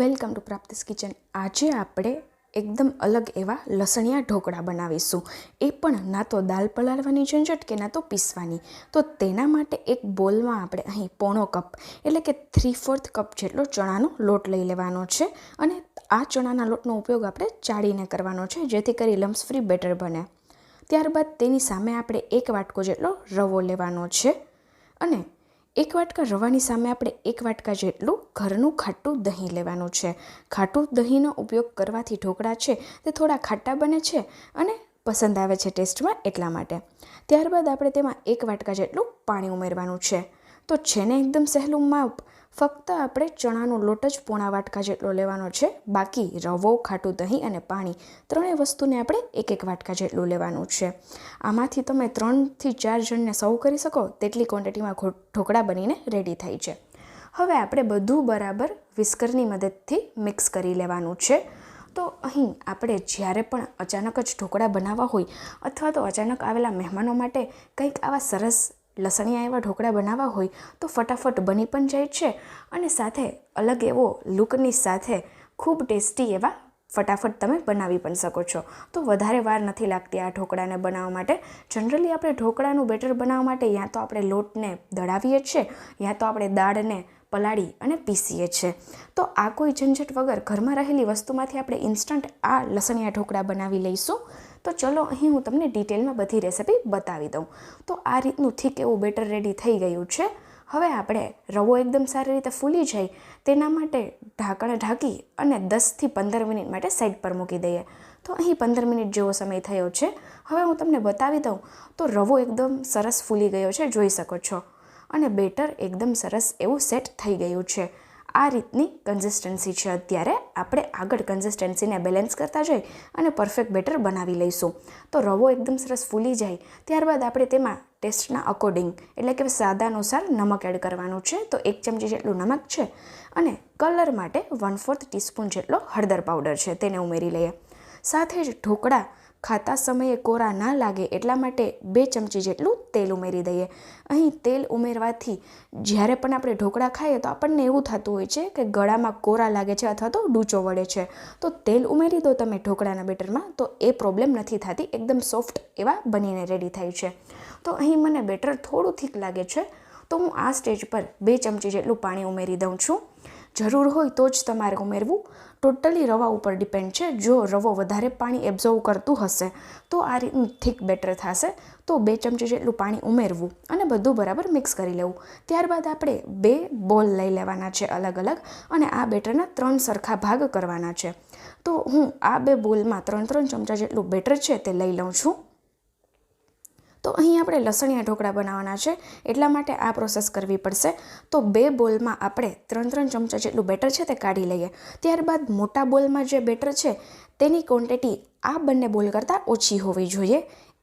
Welcome to પ્રાપ્તિસ kitchen. આજે આપણે એકદમ અલગ એવા લસણિયા ઢોકળા બનાવીશું. એ પણ ના તો દાલ પલાળવાની ઝંઝટ કે ના તો પીસવાની. તો તેના માટે એક બોલમાં આપણે અહીં પોણો કપ, એટલે કે થ્રી ફોર્થ કપ જેટલો ચણાનો લોટ લઈ લેવાનો છે અને આ ચણાના લોટનો ઉપયોગ આપણે ચાળીને કરવાનો છે, જેથી કરી લમ્સ ફ્રી બેટર બને. ત્યારબાદ તેની સામે આપણે એક વાટકો જેટલો રવો લેવાનો છે અને એક વાટકા રવાની સામે આપણે એક વાટકા જેટલું ઘરનું ખાટું દહીં લેવાનું છે. ખાટું દહીંનો ઉપયોગ કરવાથી ઢોકળા છે તે થોડા ખાટા બને છે અને પસંદ આવે છે ટેસ્ટમાં એટલા માટે. ત્યારબાદ આપણે તેમાં એક વાટકા જેટલું પાણી ઉમેરવાનું છે. તો છે ને એકદમ સહેલું માપ ફક્ત આપણે ચણાનો લોટ જ પોણા વાટકા જેટલો લેવાનો છે, બાકી રવો, ખાટું દહીં અને પાણી ત્રણેય વસ્તુને આપણે એક એક વાટકા જેટલું લેવાનું છે. આમાંથી તમે ત્રણથી ચાર જણને સર્વ કરી શકો, તેટલી ક્વોન્ટિટીમાં ઢોકળા બનીને રેડી થાય છે. હવે આપણે બધું બરાબર વિસ્કરની મદદથી મિક્સ કરી લેવાનું છે. તો અહીં આપણે જ્યારે પણ અચાનક જ ઢોકળા બનાવવા હોય અથવા તો અચાનક આવેલા મહેમાનો માટે કંઈક આવા સરસ લસણિયા એવા ઢોકળા બનાવવા હોય તો ફટાફટ બની પણ જાય છે અને સાથે અલગ એવો લુકની સાથે ખૂબ ટેસ્ટી એવા ફટાફટ તમે બનાવી પણ શકો છો. તો વધારે વાર નથી લાગતી આ ઢોકળાને બનાવવા માટે. જનરલી આપણે ઢોકળાનું બેટર બનાવવા માટે યા તો આપણે લોટને દળાવીએ છીએ, યા તો આપણે દાળને પલાળી અને પીસીએ છીએ. તો આ કોઈ ઝંઝટ વગર ઘરમાં રહેલી વસ્તુમાંથી આપણે ઇન્સ્ટન્ટ આ લસણિયા ઢોકળા બનાવી લઈશું. તો ચલો, અહીં હું તમને ડિટેલમાં બધી રેસિપી બતાવી દઉં. તો આ રીતનું થીક એવું બેટર રેડી થઈ ગયું છે. હવે આપણે રવો એકદમ સારી રીતે ફૂલી જાય, તેના માટે ઢાંકણ ઢાંકી અને દસથી પંદર મિનિટ માટે સાઈડ પર મૂકી દઈએ. તો અહીં પંદર મિનિટ જેવો સમય થયો છે. હવે હું તમને બતાવી દઉં, તો રવો એકદમ સરસ ફૂલી ગયો છે, જોઈ શકો છો. અને બેટર એકદમ સરસ એવું સેટ થઈ ગયું છે. આ રીતની કન્સિસ્ટન્સી છે. અત્યારે આપણે આગળ કન્સિસ્ટન્સીને બેલેન્સ કરતા જઈ અને પરફેક્ટ બેટર બનાવી લઈશું. તો રવો એકદમ સરસ ફૂલી જાય. ત્યારબાદ આપણે તેમાં ટેસ્ટના અકોર્ડિંગ એટલે કે સાદા અનુસાર નમક એડ કરવાનું છે. તો એક ચમચી જેટલું નમક છે અને કલર માટે વન ફોર્થ ટીસ્પૂન જેટલો હળદર પાવડર છે. તેને ઉમેરી લઈએ. સાથે જ ઢોકળા ખાતા સમયે કોરા ના લાગે એટલા માટે બે ચમચી જેટલું તેલ ઉમેરી દઈએ. અહીં તેલ ઉમેરવાથી જ્યારે પણ આપણે ઢોકળા ખાઈએ તો આપણને એવું થતું હોય છે કે ગળામાં કોરા લાગે છે અથવા તો ડૂચો વળે છે. તો તેલ ઉમેરી દો તમે ઢોકળાના બેટરમાં તો એ પ્રોબ્લેમ નથી થતી, એકદમ સોફ્ટ એવા બનીને રેડી થાય છે. તો અહીં મને બેટર થોડું થીક લાગે છે, તો હું આ સ્ટેજ પર બે ચમચી જેટલું પાણી ઉમેરી દઉં છું. જરૂર હોય તો જ તમારે ઉમેરવું. ટોટલી રવા ઉપર ડિપેન્ડ છે. જો રવો વધારે પાણી એબ્ઝોર્વ કરતું હશે, તો આ રીતનું થીક બેટર થશે. તો બે ચમચી જેટલું પાણી ઉમેરવું અને બધું બરાબર મિક્સ કરી લેવું. ત્યારબાદ આપણે બે બોલ લઈ લેવાના છે અલગ અલગ અને આ બેટરના ત્રણ સરખા ભાગ કરવાના છે. તો હું આ બે બોલમાં ત્રણ ત્રણ ચમચા જેટલું બેટર છે તે લઈ લઉં છું. તો અહીં આપણે લસણિયા ઢોકળા બનાવવાના છે. એટલા માટે આ પ્રોસેસ કરવી પડશે. તો બે બોલમાં આપણે ત્રણ ત્રણ ચમચા જેટલું બેટર છે તે કાઢી લઈએ. ત્યારબાદ મોટા બોલમાં જે બેટર છે, તેની ક્વોન્ટિટી આ બંને બોલ કરતાં ઓછી હોવી જોઈએ.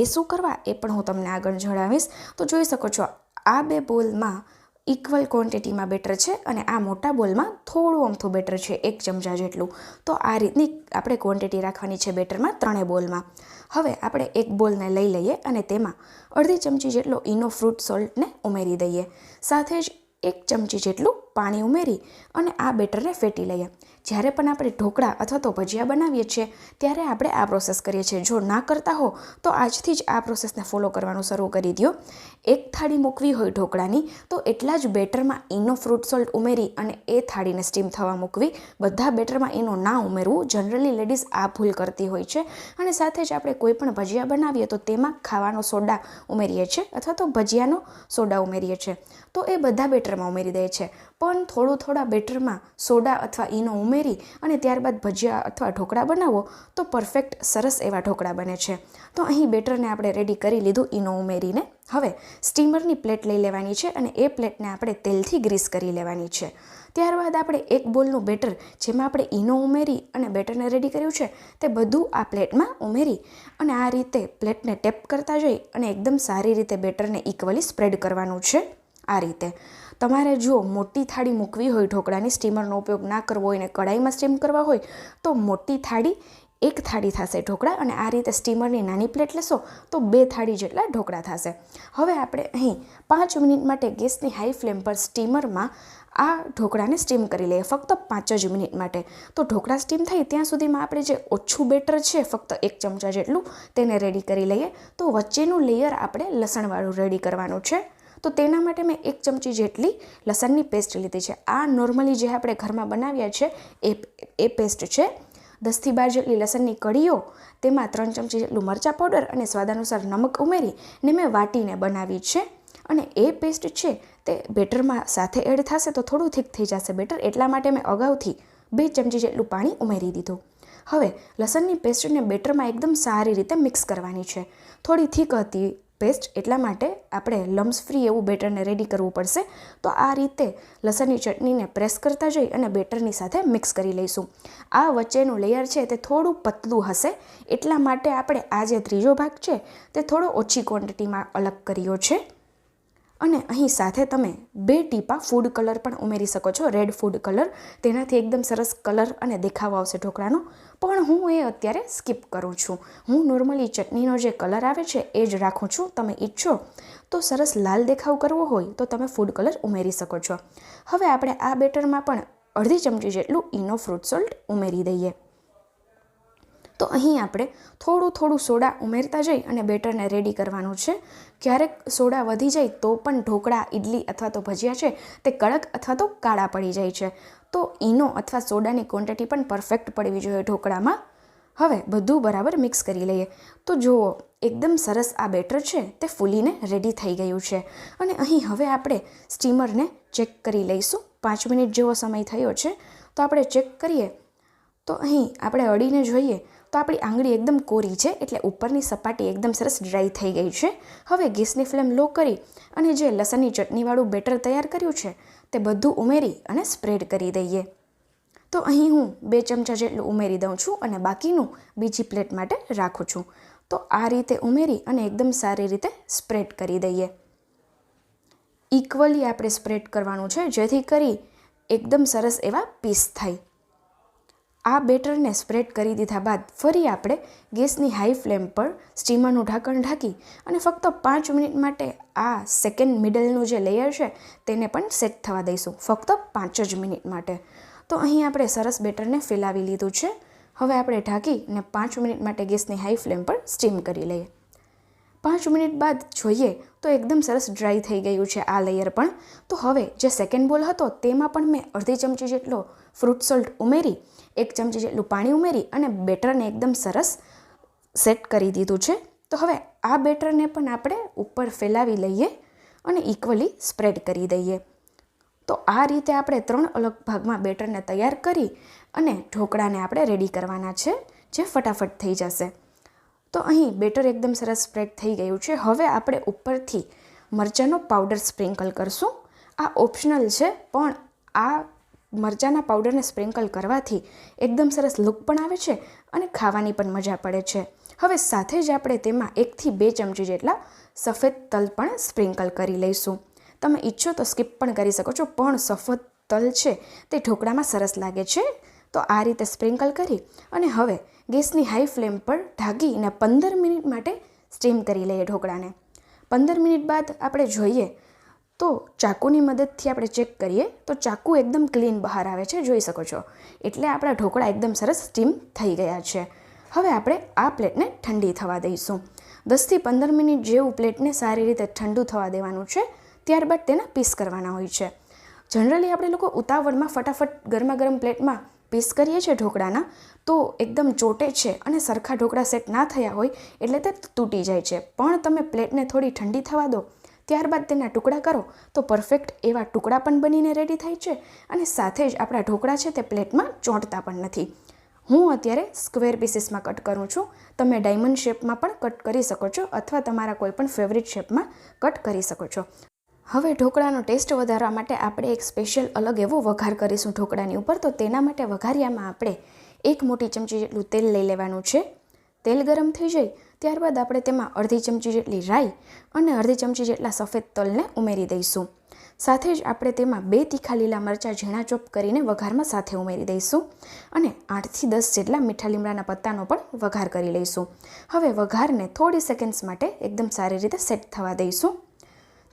એ શું કરવા એ પણ હું તમને આગળ જણાવીશ. તો જોઈ શકો છો, આ બે બોલમાં ઇક્વલ ક્વોન્ટિટીમાં બેટર છે અને આ મોટા બોલમાં થોડું અમથું બેટર છે, એક ચમચા જેટલું. તો આ રીતની આપણે ક્વોન્ટિટી રાખવાની છે બેટરમાં ત્રણેય બોલમાં. હવે આપણે એક બોલને લઈ લઈએ અને તેમાં અડધી ચમચી જેટલો ઇનો ફ્રૂટ સોલ્ટને ઉમેરી દઈએ. સાથે જ એક ચમચી જેટલું પાણી ઉમેરી અને આ બેટરને ફેટી લઈએ. જ્યારે પણ આપણે ઢોકળા અથવા તો ભજીયા બનાવીએ છીએ, ત્યારે આપણે આ પ્રોસેસ કરીએ છીએ. જો ના કરતા હો, તો આજથી જ આ પ્રોસેસને ફોલો કરવાનું શરૂ કરી દો એક થાળી મૂકવી હોય ઢોકળાની, તો એટલા જ બેટરમાં ઈનો ફ્રૂટ સોલ્ટ ઉમેરી અને એ થાળીને સ્ટીમ થવા મૂકવી. બધા બેટરમાં ઈનો ના ઉમેરવું જનરલી લેડીઝ આ ભૂલ કરતી હોય છે. અને સાથે જ આપણે કોઈ પણ ભજીયા બનાવીએ, તો તેમાં ખાવાનો સોડા ઉમેરીએ છીએ અથવા તો ભજીયાનો સોડા ઉમેરીએ છીએ. તો એ બધા બેટરમાં ઉમેરી દે છે. પણ થોડું થોડા બેટરમાં સોડા અથવા ઈનો ઉમેરી અને ત્યારબાદ ભજીયા અથવા ઢોકળા બનાવો તો પરફેક્ટ સરસ એવા ઢોકળા બને છે. તો અહીં બેટરને આપણે રેડી કરી લીધું ઈનો ઉમેરીને. હવે સ્ટીમરની પ્લેટ લઈ લેવાની છે અને એ પ્લેટને આપણે તેલથી ગ્રીસ કરી લેવાની છે. ત્યારબાદ આપણે એક બોલનું બેટર જેમાં આપણે ઈનો ઉમેરી અને બેટરને રેડી કર્યું છે તે બધું આ પ્લેટમાં ઉમેરી અને આ રીતે પ્લેટને ટેપ કરતા જઈ અને એકદમ સારી રીતે બેટરને ઇક્વલી સ્પ્રેડ કરવાનું છે આ રીતે. તમારે જો મોટી થાળી મૂકવી હોય ઢોકળાની, સ્ટીમરનો ઉપયોગ ના કરવો હોય ને કડાઈમાં સ્ટીમ કરવા હોય, તો મોટી થાળી એક થાળી થશે ઢોકળા અને આ રીતે સ્ટીમરની નાની પ્લેટ લેશો, તો બે થાળી જેટલા ઢોકળા થશે. હવે આપણે અહીં પાંચ મિનિટ માટે ગેસની હાઈ ફ્લેમ પર સ્ટીમરમાં આ ઢોકળાને સ્ટીમ કરી લઈએ, ફક્ત પાંચ જ મિનિટ માટે. તો ઢોકળા સ્ટીમ થાય ત્યાં સુધીમાં આપણે જે ઓછું બેટર છે, ફક્ત એક ચમચા જેટલું, તેને રેડી કરી લઈએ. તો વચ્ચેનું લેયર આપણે લસણવાળું રેડી કરવાનું છે. તો તેના માટે મેં એક ચમચી જેટલી લસણની પેસ્ટ લીધી છે. આ નોર્મલી જે આપણે ઘરમાં બનાવ્યા છે એ એ પેસ્ટ છે. દસથી બાર જેટલી લસણની કળીઓ, તેમાં ત્રણ ચમચી જેટલું મરચાં પાવડર અને સ્વાદાનુસાર નમક ઉમેરી ને મેં વાટીને બનાવી છે. અને એ પેસ્ટ છે તે બેટરમાં સાથે એડ થશે તો થોડું થીક થઈ જશે બેટર, એટલા માટે મેં અગાઉથી બે ચમચી જેટલું પાણી ઉમેરી દીધું. હવે લસણની પેસ્ટને બેટરમાં એકદમ સારી રીતે મિક્સ કરવાની છે. થોડી થીક હતી પેસ્ટ એટલા માટે આપણે લમ્સ ફ્રી એવું બેટરને રેડી કરવું પડશે. તો આ રીતે લસણની ચટણીને પ્રેસ કરતા જઈ અને બેટરની સાથે મિક્સ કરી લઈશું. આ વચ્ચેનું લેયર છે તે થોડું પતલું હશે. એટલા માટે આપણે આ જે ત્રીજો ભાગ છે તે થોડો ઓછી ક્વોન્ટિટીમાં અલગ કર્યો છે. અને અહીં સાથે તમે બે ટીપા ફૂડ કલર પણ ઉમેરી શકો છો. રેડ ફૂડ કલર તેનાથી એકદમ સરસ કલર અને દેખાવ આવશે ઢોકળાનો. પણ હું એ અત્યારે સ્કીપ કરું છું. હું નોર્મલી ચટણીનો જે કલર આવે છે એ જ રાખું છું. તમે ઈચ્છો તો સરસ લાલ દેખાવ કરવો હોય તો તમે ફૂડ કલર ઉમેરી શકો છો. હવે આપણે આ બેટરમાં પણ અડધી ચમચી જેટલું ઈનો ફ્રૂટ સોલ્ટ ઉમેરી દઈએ. તો અહીં આપણે થોડું થોડું સોડા ઉમેરતા જઈ અને બેટરને રેડી કરવાનું છે. ક્યારેક સોડા વધી જાય તો પણ ઢોકળા ઇડલી અથવા તો ભજીયા છે તે કડક અથવા તો કાળા પડી જાય છે. તો ઈનો અથવા સોડાની ક્વોન્ટિટી પણ પરફેક્ટ પડવી જોઈએ ઢોકળામાં. હવે બધું બરાબર મિક્સ કરી લઈએ. તો જુઓ, એકદમ સરસ આ બેટર છે તે ફૂલીને રેડી થઈ ગયું છે. અને અહીં હવે આપણે સ્ટીમરને ચેક કરી લઈશું. પાંચ મિનિટ જેવો સમય થયો છે. તો આપણે ચેક કરીએ. તો અહીં આપણે અડીને જોઈએ. તો આપણી આંગળી એકદમ કોરી છે, એટલે ઉપરની સપાટી એકદમ સરસ ડ્રાય થઈ ગઈ છે. હવે ગેસની ફ્લેમ લો કરી અને જે લસણની ચટણીવાળું બેટર તૈયાર કર્યું છે, તે બધું ઉમેરી અને સ્પ્રેડ કરી દઈએ. તો અહીં હું બે ચમચા જેટલું ઉમેરી દઉં છું અને બાકીનું બીજી પ્લેટ માટે રાખું છું. તો આ રીતે ઉમેરી અને એકદમ સારી રીતે સ્પ્રેડ કરી દઈએ. ઇક્વલી આપણે સ્પ્રેડ કરવાનું છે, જેથી કરી એકદમ સરસ એવા પીસ થાય. આ બેટરને સ્પ્રેડ કરી દીધા બાદ ફરી આપણે ગેસની હાઈ ફ્લેમ પર સ્ટીમરનું ઢાંકણ ઢાંકી અને ફક્ત પાંચ મિનિટ માટે આ સેકન્ડ મિડલનું જે લેયર છે તેને પણ સેટ થવા દઈશું. ફક્ત પાંચ જ મિનિટ માટે. તો અહીં આપણે સરસ બેટરને ફેલાવી લીધું છે. હવે આપણે ઢાંકીને પાંચ મિનિટ માટે ગેસની હાઈ ફ્લેમ પર સ્ટીમ કરી લઈએ. પાંચ મિનિટ બાદ જોઈએ તો એકદમ સરસ ડ્રાય થઈ ગયું છે આ લેયર પણ. તો હવે જે સેકન્ડ બોલ હતો તેમાં પણ મેં અડધી ચમચી જેટલો ફ્રૂટ સોલ્ટ ઉમેરી એક ચમચી જેટલું પાણી ઉમેરી અને બેટરને એકદમ સરસ સેટ કરી દીધું છે. તો હવે આ બેટરને પણ આપણે ઉપર ફેલાવી લઈએ અને ઇક્વલી સ્પ્રેડ કરી દઈએ. તો આ રીતે આપણે ત્રણ અલગ ભાગમાં બેટરને તૈયાર કરી અને ઢોકળાને આપણે રેડી કરવાના છે, જે ફટાફટ થઈ જશે. તો અહીં બેટર એકદમ સરસ સ્પ્રેડ થઈ ગયું છે. હવે આપણે ઉપરથી મરચાંનો પાવડર સ્પ્રિંકલ કરશું. આ ઓપ્શનલ છે, પણ આ મરચાંના પાવડરને સ્પ્રિંકલ કરવાથી એકદમ સરસ લુક પણ આવે છે અને ખાવાની પણ મજા પડે છે. હવે સાથે જ આપણે તેમાં એકથી બે ચમચી જેટલા સફેદ તલ પણ સ્પ્રિંકલ કરી લઈશું. તમે ઈચ્છો તો સ્કીપ પણ કરી શકો છો, પણ સફેદ તલ છે તે ઢોકળામાં સરસ લાગે છે. તો આ રીતે સ્પ્રિંકલ કરી અને હવે ગેસની હાઈ ફ્લેમ પર ઢાંકીને પંદર મિનિટ માટે સ્ટીમ કરી લઈએ ઢોકળાને. પંદર મિનિટ બાદ આપણે જોઈએ તો ચાકુની મદદથી આપણે ચેક કરીએ, તો ચાકુ એકદમ ક્લીન બહાર આવે છે, જોઈ શકો છો. એટલે આપણા ઢોકળા એકદમ સરસ સ્ટીમ થઈ ગયા છે. હવે આપણે આ પ્લેટને ઠંડી થવા દઈશું. દસથી પંદર મિનિટ જેવું પ્લેટને સારી રીતે ઠંડુ થવા દેવાનું છે, ત્યારબાદ તેના પીસ કરવાના હોય છે. જનરલી આપણે લોકો ઉતાવળમાં ફટાફટ ગરમા ગરમ પ્લેટમાં પીસ કરીએ છીએ ઢોકળાના, તો એકદમ ચોટે છે અને સરખા ઢોકળા સેટ ના થયા હોય, એટલે તે તૂટી જાય છે. પણ તમે પ્લેટને થોડી ઠંડી થવા દો ત્યારબાદ તેના ટુકડા કરો, તો પરફેક્ટ એવા ટુકડા પણ બનીને રેડી થાય છે અને સાથે જ આપણા ઢોકળા છે તે પ્લેટમાં ચોંટતા પણ નથી. હું અત્યારે સ્ક્વેર પીસીસમાં કટ કરું છું. તમે ડાયમંડ શેપમાં પણ કટ કરી શકો છો અથવા તમારા કોઈ પણ ફેવરિટ શેપમાં કટ કરી શકો છો. હવે ઢોકળાનો ટેસ્ટ વધારવા માટે આપણે એક સ્પેશિયલ અલગ એવો વઘાર કરીશું ઢોકળાની ઉપર. તો તેના માટે વઘારિયામાં આપણે એક મોટી ચમચી જેટલું તેલ લઈ લેવાનું છે. તેલ ગરમ થઈ જાય ત્યારબાદ આપણે તેમાં અડધી ચમચી જેટલી રાઈ અને અડધી ચમચી જેટલા સફેદ તલને ઉમેરી દઈશું. સાથે જ આપણે તેમાં બે તીખા લીલા મરચાં ઝીણા ચોપ કરીને વઘારમાં સાથે ઉમેરી દઈશું અને આઠથી દસ જેટલા મીઠા લીમડાના પત્તાનો પણ વઘાર કરી લઈશું. હવે વઘારને થોડી સેકન્ડ્સ માટે એકદમ સારી રીતે સેટ થવા દઈશું.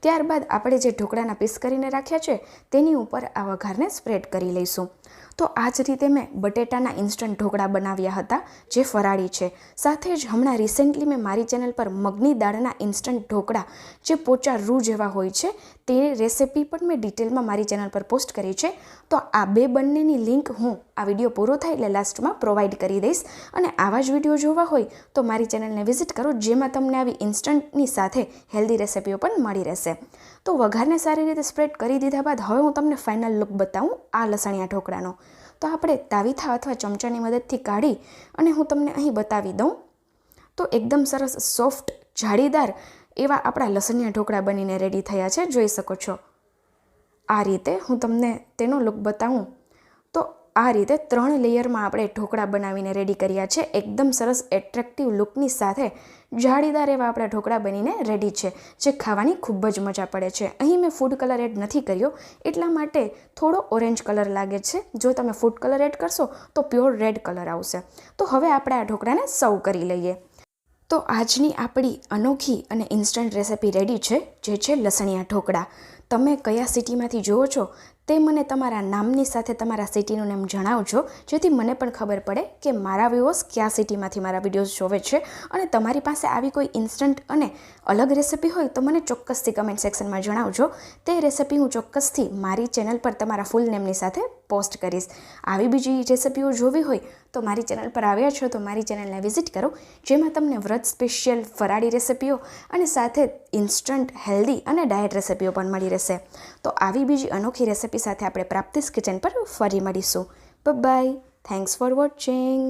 ત્યારબાદ આપણે જે ઢોકળાના પીસ કરીને રાખ્યા છે તેની ઉપર આ વઘારને સ્પ્રેડ કરી લઈશું. તો આ જ રીતે મેં બટેટાના ઇન્સ્ટન્ટ ઢોકળા બનાવ્યા હતા, જે ફરાળી છે. સાથે જ હમણાં રિસેન્ટલી મેં મારી ચેનલ પર મગની દાળના ઇન્સ્ટન્ટ ઢોકળા, જે પોચા રૂ જેવા હોય છે, તે રેસિપી પણ મેં ડિટેલમાં મારી ચેનલ પર પોસ્ટ કરી છે. તો આ બે બંનેની લિંક હું આ વીડિયો પૂરો થાય એટલે લાસ્ટમાં પ્રોવાઈડ કરી દઈશ. અને આવા જ વીડિયો જોવા હોય તો મારી ચેનલને વિઝિટ કરો, જેમાં તમને આવી ઇન્સ્ટન્ટની સાથે હેલ્ધી રેસિપીઓ પણ મળી રહેશે. તો વઘારને સારી રીતે સ્પ્રેડ કરી દીધા બાદ હવે હું તમને ફાઇનલ લુક બતાવું આ લસણિયા ઢોકળાનો. તો આપણે તાવીથા અથવા ચમચાની મદદથી કાઢી અને હું તમને અહીં બતાવી દઉં. તો એકદમ સરસ સોફ્ટ જાળીદાર એવા આપણા લસણિયા ઢોકળા બનીને રેડી થયા છે, જોઈ શકો છો. આ રીતે હું તમને તેનો લુક બતાવું. આ રીતે ત્રણ લેયરમાં આપણે ઢોકળા બનાવીને રેડી કર્યા છે. એકદમ સરસ એટ્રેક્ટિવ લુકની સાથે જાળીદાર એવા આપણા ઢોકળા બનીને રેડી છે, જે ખાવાની ખૂબ જ મજા પડે છે. અહીં મેં ફૂડ કલર એડ નથી કર્યો, એટલા માટે થોડો ઓરેન્જ કલર લાગે છે. જો તમે ફૂડ કલર એડ કરશો, તો પ્યોર રેડ કલર આવશે. તો હવે આપણે આ ઢોકળાને સર્વ કરી લઈએ. તો આજની આપણી અનોખી અને ઇન્સ્ટન્ટ રેસિપી રેડી છે, જે છે લસણિયા ઢોકળા. તમે કયા સિટીમાંથી જુઓ છો? તે મને તમારા નામની સાથે તમારા સિટીનું નામ જણાવજો, જેથી મને પણ ખબર પડે કે મારા વ્યૂઅર્સ કયા સિટીમાંથી મારા વિડીયોઝ જોવે છે અને તમારી પાસે આવી કોઈ ઇન્સ્ટન્ટ અને અલગ રેસિપી હોય તો મને ચોક્કસથી કમેન્ટ સેક્શનમાં જણાવજો. તે રેસિપી હું ચોક્કસથી મારી ચેનલ પર તમારા ફૂલ નેમની સાથે પોસ્ટ કરીશ. આવી બીજી રેસિપીઓ જોવી હોય તો મારી ચેનલ પર આવ્યા છો તો મારી ચેનલને વિઝિટ કરો, જેમાં તમને વ્રત સ્પેશિયલ ફરાળી રેસિપીઓ અને સાથે ઇન્સ્ટન્ટ હેલ્ધી અને ડાયટ રેસિપીઓ પણ મળી રહેશે. તો આવી બીજી અનોખી રેસિપી સાથે આપણે પ્રાપ્તિસ કિચન પર ફરી મળીશું. By thanks for watching